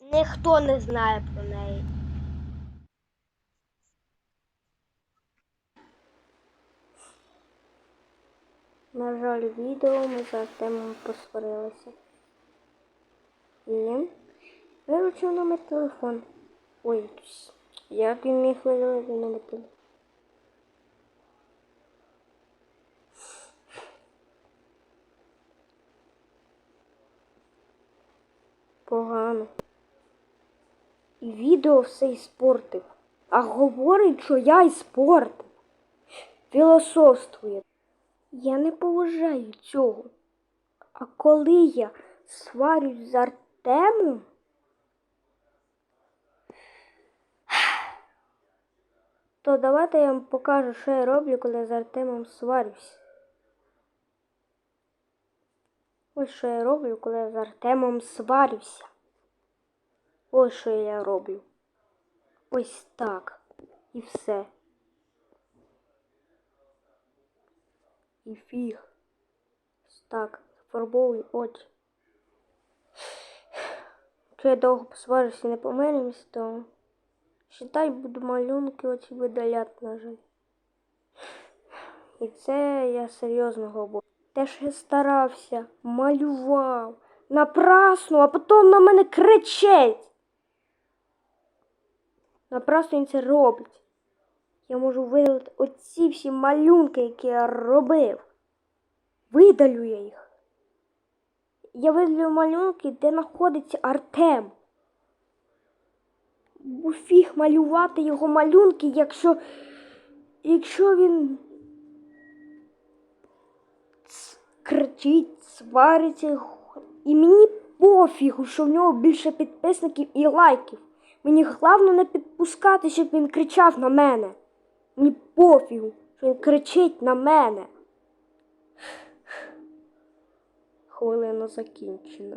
Ніхто не знає про неї. На жаль, відео ми з Артемом посварилися. І виручив номер телефону. Ой, як він міг видалити номер телефону? Погано. І відео все іспортив. А говорить, що я іспортив. Філософствує. Я не поважаю цього. А коли я сварюсь з Артемом, то давайте я вам покажу, що я роблю, коли я з Артемом сварюсь. Ось що я роблю, коли я з Артемом сварюся. Ось що я роблю. Ось так. І все. І фіг. Ось так. Зафарбовую очі. Якщо я довго посварюся і не помиримось, то считай, буду малюнки оці видаляти, на. І це я серйозно говорю. Те, що я старався, малював напрасно, а потім на мене кричать. Напрасно він це робить. Я можу видалити оці всі малюнки, які я робив. Видалю я їх. Я видалю малюнки, де знаходиться Артем. Бо фіг малювати його малюнки, якщо, якщо він кричить, свариться. І мені пофігу, що в нього більше підписників і лайків. Мені головне не підпускати, щоб він кричав на мене. Мені пофігу, що він кричить на мене. Хвилина закінчена.